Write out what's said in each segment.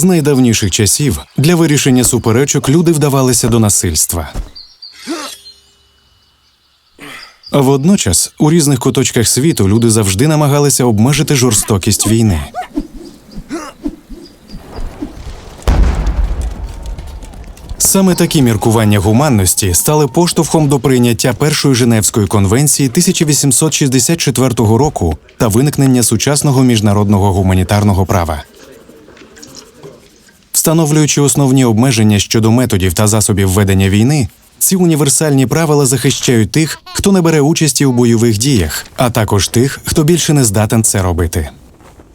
З найдавніших часів для вирішення суперечок люди вдавалися до насильства. Водночас у різних куточках світу люди завжди намагалися обмежити жорстокість війни. Саме такі міркування гуманності стали поштовхом до прийняття Першої Женевської конвенції 1864 року та виникнення сучасного міжнародного гуманітарного права. Встановлюючи основні обмеження щодо методів та засобів ведення війни, ці універсальні правила захищають тих, хто не бере участі у бойових діях, а також тих, хто більше не здатен це робити.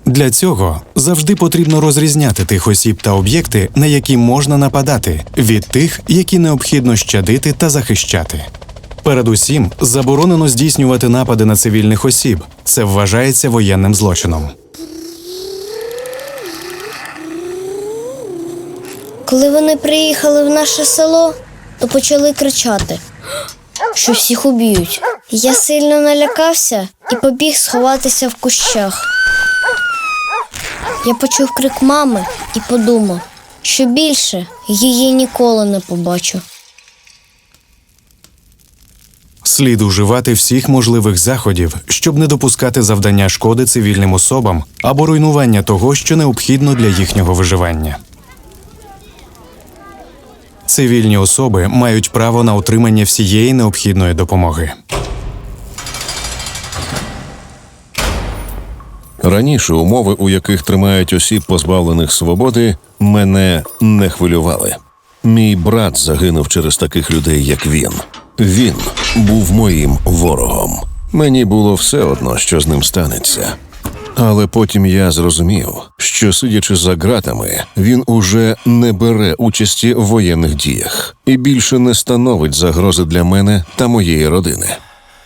Для цього завжди потрібно розрізняти тих осіб та об'єкти, на які можна нападати, від тих, які необхідно щадити та захищати. Передусім, заборонено здійснювати напади на цивільних осіб. Це вважається воєнним злочином. Коли вони приїхали в наше село, то почали кричати, що всіх уб'ють. Я сильно налякався і побіг сховатися в кущах. Я почув крик мами і подумав, що більше її ніколи не побачу. Слід уживати всіх можливих заходів, щоб не допускати завдання шкоди цивільним особам або руйнування того, що необхідно для їхнього виживання. Цивільні особи мають право на отримання всієї необхідної допомоги. Раніше умови, у яких тримають осіб позбавлених свободи, мене не хвилювали. Мій брат загинув через таких людей, як він. Він був моїм ворогом. Мені було все одно, що з ним станеться. Але потім я зрозумів, що сидячи за ґратами, він уже не бере участі в воєнних діях і більше не становить загрози для мене та моєї родини.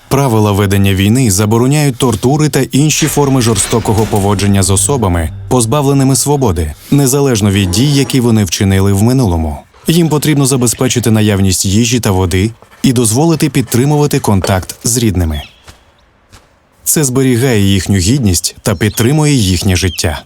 Правила ведення війни забороняють тортури та інші форми жорстокого поводження з особами, позбавленими свободи, незалежно від дій, які вони вчинили в минулому. Їм потрібно забезпечити наявність їжі та води і дозволити підтримувати контакт з рідними. Це зберігає їхню гідність та підтримує їхнє життя.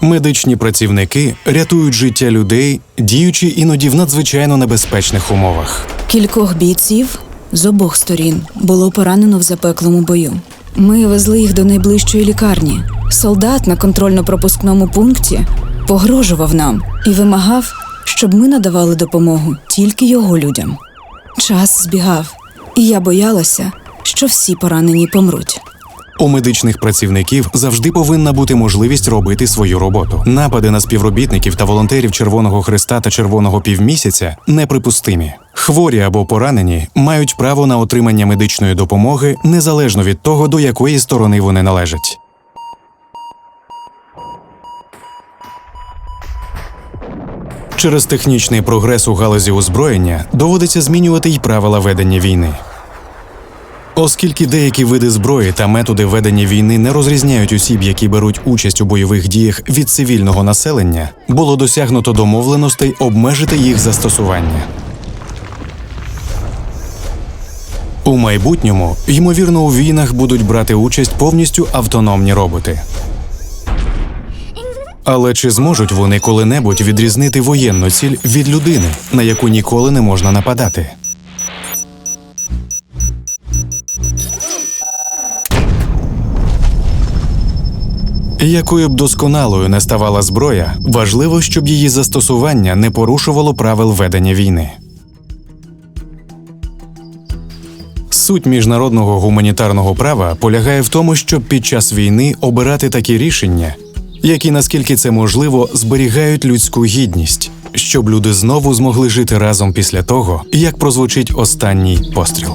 Медичні працівники рятують життя людей, діючи іноді в надзвичайно небезпечних умовах. Кількох бійців з обох сторін було поранено в запеклому бою. Ми везли їх до найближчої лікарні. Солдат на контрольно-пропускному пункті погрожував нам і вимагав, щоб ми надавали допомогу тільки його людям. Час збігав, і я боялася, що всі поранені помруть. У медичних працівників завжди повинна бути можливість робити свою роботу. Напади на співробітників та волонтерів Червоного Христа та Червоного півмісяця неприпустимі. Хворі або поранені мають право на отримання медичної допомоги незалежно від того, до якої сторони вони належать. Через технічний прогрес у галузі озброєння доводиться змінювати й правила ведення війни. Оскільки деякі види зброї та методи ведення війни не розрізняють осіб, які беруть участь у бойових діях від цивільного населення, було досягнуто домовленостей обмежити їх застосування. У майбутньому, ймовірно, у війнах будуть брати участь повністю автономні роботи. Але чи зможуть вони коли-небудь відрізнити воєнну ціль від людини, на яку ніколи не можна нападати? Якою б досконалою не ставала зброя, важливо, щоб її застосування не порушувало правил ведення війни. Суть міжнародного гуманітарного права полягає в тому, щоб під час війни обирати такі рішення, які, наскільки це можливо, зберігають людську гідність, щоб люди знову змогли жити разом після того, як прозвучить останній постріл.